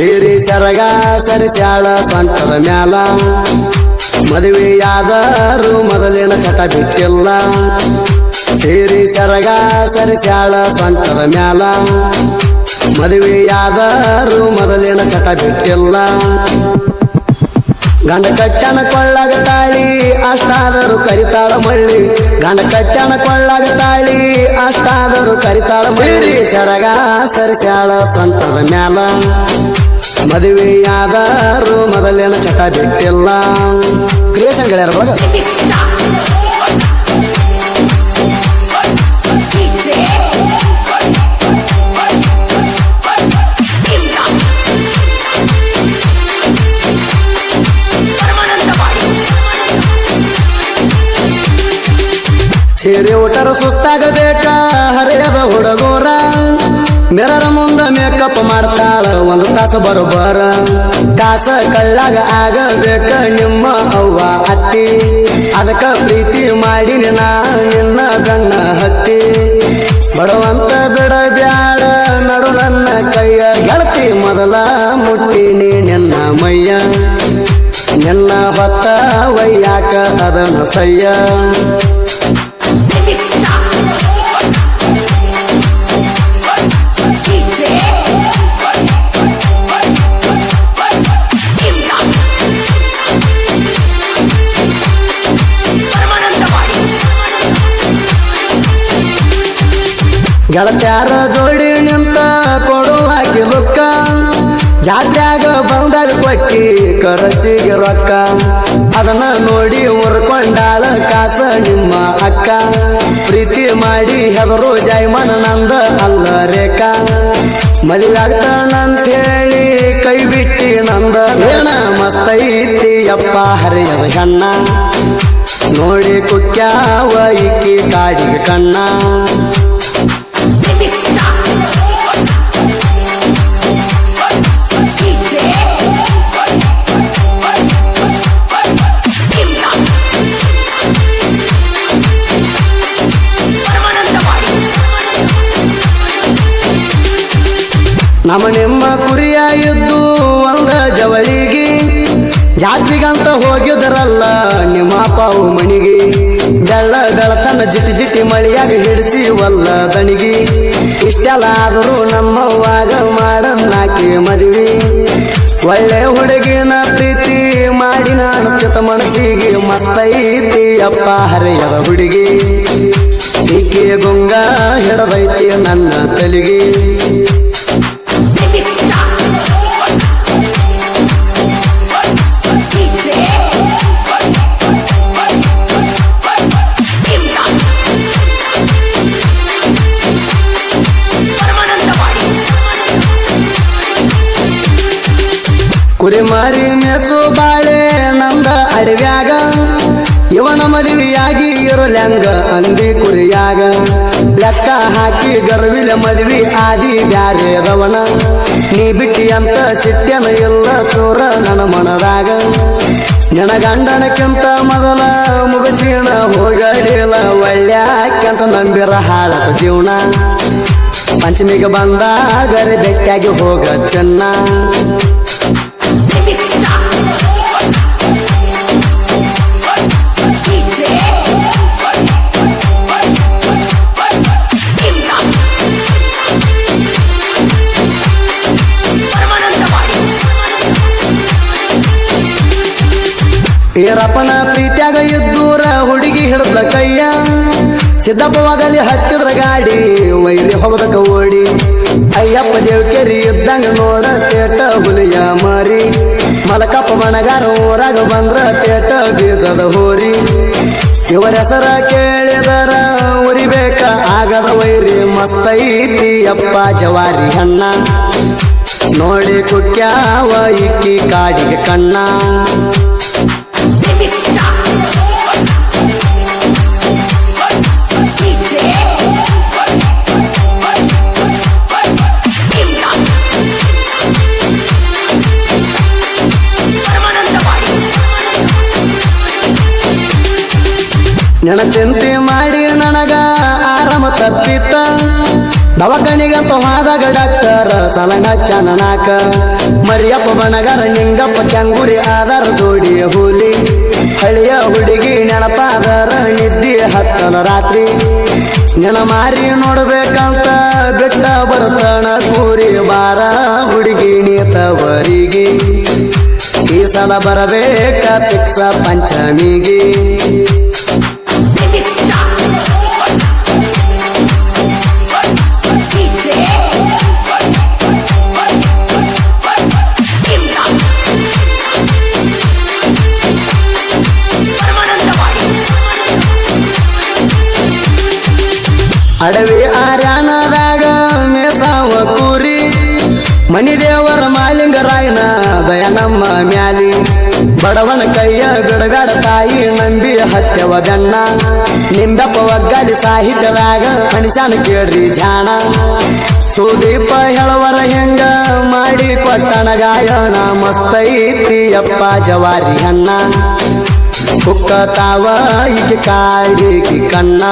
ಸೇರಿ ಸರಗ ಸರಿಸ್ಯಾಳ ಸ್ವಂತದ ಮ್ಯಾಲ. ಮದುವೆಯಾದರೂ ಮೊದಲಿನ ಚಟ ಬಿಟ್ಟಿಲ್ಲ. ಸೇರಿ ಸರಗ ಸರಿಸ್ಯಾಳ ಸ್ವಂತದ ಮ್ಯಾಲ. ಮದುವೆಯಾದರೂ ಮೊದಲಿನ ಚಟ ಬಿಟ್ಟಿಲ್ಲ. ಗಂಡ ಕಟ್ಟನ ಕೊಳ್ಳಾಗ ತಾಳಿ, ಅಷ್ಟಾದರು ಕರಿತಾಳ ಮಳ್ಳಿ. ಗಂಡ ಕಟ್ಟನ ಕೊಳ್ಳಾಗ ತಾಳಿ, ಅಷ್ಟಾದರು ಕರಿತಾಳ ಮಳ್ಳಿ. ಸರಗ ಸರಿಸ್ಯಾಳ ಸ್ವಂತದ ಮ್ಯಾಲ. ಮದುವೆಯಾದರು ಮೊದಲೇನ ಚಟ ಬಿಟ್ಟಿಲ್ಲ. ಕ್ರಿಯೇಷನ್ ಗೆಳೆಯರ ಒಳಗ. ಸೇರಿ ಊಟರ ಸುಸ್ತಾಗಬೇಕ, ಹರಿಯದ ಹುಡುಗೋರ. ಮೆರರ ಮುಂದ ಮೇಕಪ್ ಮಾಡ್ತಾಳ, ಒಂದು ತಾಸು ಬರೋಬರ ಕಾಸ ಕಳ್ಳಾಗ ಆಗಬೇಕ ನಿಮ್ಮ ಅವ್ವ ಅತ್ತಿ. ಅದಕ್ಕ ಪ್ರೀತಿ ಮಾಡಿ ನಾ, ನಿನ್ನ ಗಣ್ಣ ಹತ್ತಿ. ಬಡವಂತ ಬಿಡ ಬ್ಯಾಡ, ನಡು ನನ್ನ ಕೈಯ. ಗೆಳತಿ ಮೊದಲ ಮುಟ್ಟಿ ನಿನ್ನ ಮೈಯ. ನಿನ್ನ ಭತ್ತ ವಯ್ಯಾಕ ಅದನ್ನು ಸಯ್ಯ. ಗೆಳತ್ಯಾರ ಜೋಡಿ ನಿಂತ ಕೊಡುವಾಕಿ ಲುಕ್ಕ ಜಾತ್ಯಾಗ ಬಂದಾಗ ಕೊಟ್ಟಿ ಖರ್ಚಿಗೆ ರೊಕ್ಕ. ಅದನ್ನ ನೋಡಿ ಮುರ್ಕೊಂಡಾಳ ಕಾಸ ನಿಮ್ಮ ಅಕ್ಕ. ಪ್ರೀತಿ ಮಾಡಿ ಹೆದರು ಜೈಮನ ನಂದ ಅಲ್ಲ ರೇಖಾ. ಮದುವೆ ಹೇಳಿ ಕೈ ಬಿಟ್ಟಿ ನಂದ. ಏನ ಮಸ್ತೈತಿ ಅಪ್ಪ ಹರಿಯದ ಹೆಣ್ಣ. ನೋಡಿ ಕುಕ್ಯಾವ ಇಕ್ಕಿ ಕಾಡಿಗೆ ಕಣ್ಣ. ನಮ್ಮ ನಿಮ್ಮ ಕುರಿಯ ಜವಳಿಗೆ. ಜಾತ್ರಿಗಂತ ಹೋಗಿದರಲ್ಲ ನಿಮ್ಮ ಪಾವು ಮಣಿಗೆ. ಬೆಳ್ಳ ಬೆಳತನ ಜಿಟಿ ಜಿಟಿ ಮಳಿಯಾಗ ಹಿಡಿಸಿ ಒಲ್ಲ ದಣಿಗಿ. ಇಷ್ಟೆಲ್ಲ ಆದರೂ ನಮ್ಮವಾಗ ಮಾಡನ್ನಾಕಿ ಮದುವೆ. ಒಳ್ಳೆ ಹುಡುಗಿನ ಪ್ರೀತಿ ಮಾಡಿ ನಾಣಿಸ್ತಿತ ಮನಸ್ಸಿಗೆ ಮಸ್ತೈತಿ ಅಪ್ಪ ಹರೆಯದ ಹುಡುಗಿ. ಈಕೆ ಗುಂಗ ಹಿಡದೈತಿ ನನ್ನ ತಲಿಗೆ. ಕುರಿ ಮಾರಿ ಮೇಸು ಬಾಳೆ ನಂದ ಅಡವ್ಯಾಗ. ಇವನ ಮದುವೆಯಾಗಿ ಲಂಗ ಅಂದಿ ಕುರಿಯಾಗ. ಲೆಕ್ಕ ಹಾಕಿ ಗರ್ವಿಲ ಮದುವೆ ಆದಿ ಬ್ಯಾರೆದವನ ನೀ ಬಿಟ್ಟಿ ಅಂತ ಸಿಟ್ಟೆನ ಎಲ್ಲ ಚೋರ ನನ್ನ ಮನದಾಗ. ಗಂಡನಕ್ಕಿಂತ ಮೊದಲ ಮುಗಿಸಿಣ ಹೋಗಲಿಲ್ಲ, ಒಳ್ಳ್ಯಾಕ್ಯಂತ ನಂಬಿರ ಹಾಳದ ಜೀವನ. ಪಂಚಮಿಗೆ ಬಂದಾಗರೆ ಬೆಟ್ಟಾಗಿ ಹೋಗ ಚೆನ್ನ. ಈರಪ್ಪನ ಪ್ರೀತ್ಯಾಗ ಇದ್ದೂರ ಹುಡುಗಿ ಹಿಡಿದ ಕೈಯ, ಸಿದ್ದಪ್ಪವಾಗಲಿ ಹತ್ತಿದ್ರ ಗಾಡಿ, ವೈರಿ ಹೋಗದಕ ಓಡಿ. ಅಯ್ಯಪ್ಪ ದೇವ್ಕೆರಿ ಇದ್ದಂಗ ನೋಡ ತೇಟ ಹುಲಿಯ ಮಾರಿ. ಮಲಕಪ್ಪ ಮಣಗಾರ ಊರಾಗ ಬಂದ್ರ ತೇಟ ಬೀಜದ ಹೋರಿ. ಇವರ ಹೆಸರ ಕೇಳಿದರ ಉರಿಬೇಕ ಆಗದ ವೈರಿ ಮಸ್ತೈತಿ ಅಪ್ಪ ಜವಾರಿ ಅಣ್ಣ. ನೋಡಿ ಕುಕ್ಯಾವ ಇಕ್ಕಿ ಕಾಡಿಗೆ ಕಣ್ಣ. ನಿನ ಚಿಂತೆ ಮಾಡಿ ನನಗ ಆರಾಮ ತಪ್ಪಿತ್ತ ದವಾಖಾನಿಗಂತ ಹೋದಾಗ ಡಾಕ್ಟರ್ ಸಲಂಗ ಚನನಾಕ ಮರಿಯಪ್ಪ ಬಣಗಾರ ನಿಂಗಪ್ಪ ಕೆಂಗುರಿ ಆಧಾರ ಜೋಡಿ ಹುಲಿ. ಹಳಿಯ ಹುಡುಗಿ ನೆನಪಾದರ ನಿದ್ದಿ ಹತ್ತಲ ರಾತ್ರಿ. ನೆನ ಮಾರಿ ನೋಡ್ಬೇಕಂತ ಬಿಟ್ಟ ಬರ್ತಣ ಕೂರಿ ಬಾರ ಹುಡುಗಿ ನೀತವರಿಗೆ. ಈ ಸಲ ಬರಬೇಕ ಪಿಕ್ಸ ಪಂಚಮಿಗೆ. ಅಡವಿ ಆರ್ಯಾನದಾಗ ಮೇಸಾವ ಕೂರಿ. ಮಣಿದೇವರ ಮಾಲಿಂಗ ಮಾಲಿಂಗರಾಯನ ದಯ ನಮ್ಮ ಮ್ಯಾಲಿ. ಬಡವನ ಕೈಯ ಬಿಡಬೇಡ ತಾಯಿ ನಂಬಿ ಹತ್ಯವ ಗಣ್ಣ ನಿಂಬಪ್ಪ ಒಗ್ಗಲಿ ಸಾಹಿತ್ಯದಾಗ ಮನುಷ್ಯನ ಕೇಳ್ರಿ ಜಾಣ ಸುದೀಪ ಹೇಳವರ ಹೆಂಗ ಮಾಡಿ ಕೊಟ್ಟಣ ಗಾಯನ ಮಸ್ತೈತಿ ಅಪ್ಪ ಜವಾರಿ ಅಣ್ಣ. ಕುಕ್ಕ ತಾವ ಈಗ ಕಾಡಿಗೆ ಕಣ್ಣ.